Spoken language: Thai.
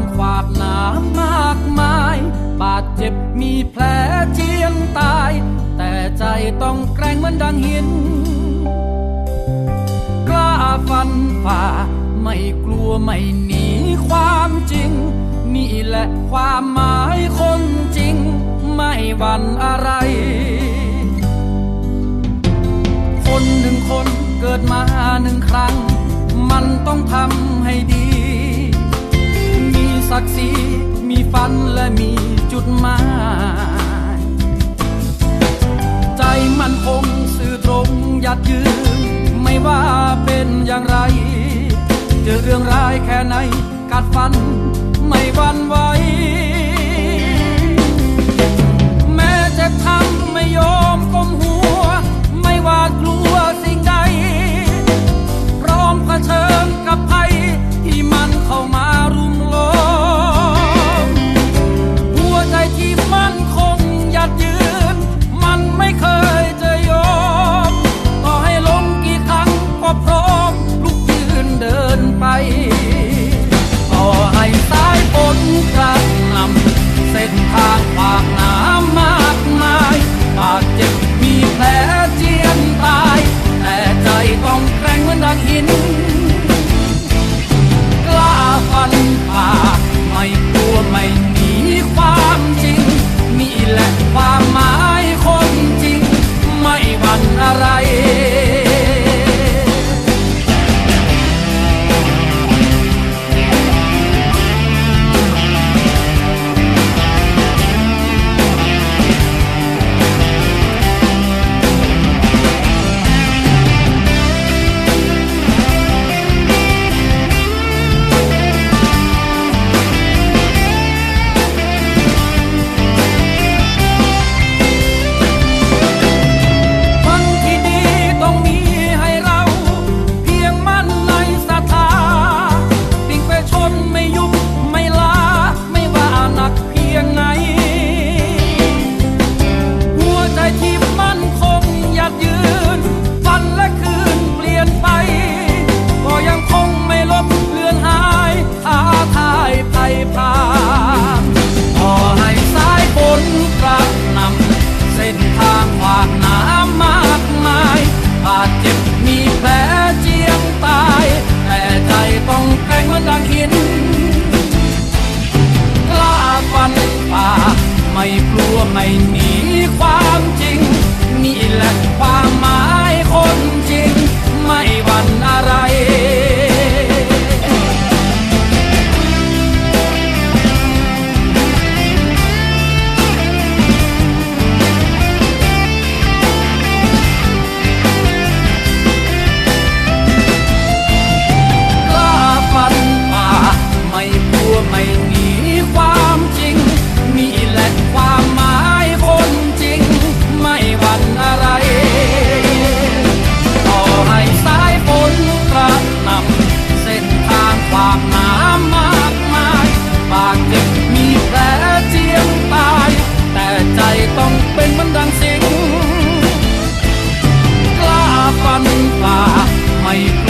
างขวากหนามมากมาย บาดเจ็บมีแผลเจียนตาย แต่ใจต้องแกร่งเหมือนดังหิน กล้าฟันฝ่า ไม่กลัวไม่หนีความจริง นี่แหละความหมายคนจริง ไม่หวั่นอะไร คนหนึ่งคนเกิดมาหนึ่งครั้ง มันต้องทำ ยัดยืนไม่ว่าเป็นอย่างไร เจอเรื่องร้ายแค่ไหนกัดฟันไม่หวัน ไม่กลัวไม่หนีความจริง นี่แหละความหมายานตาไม่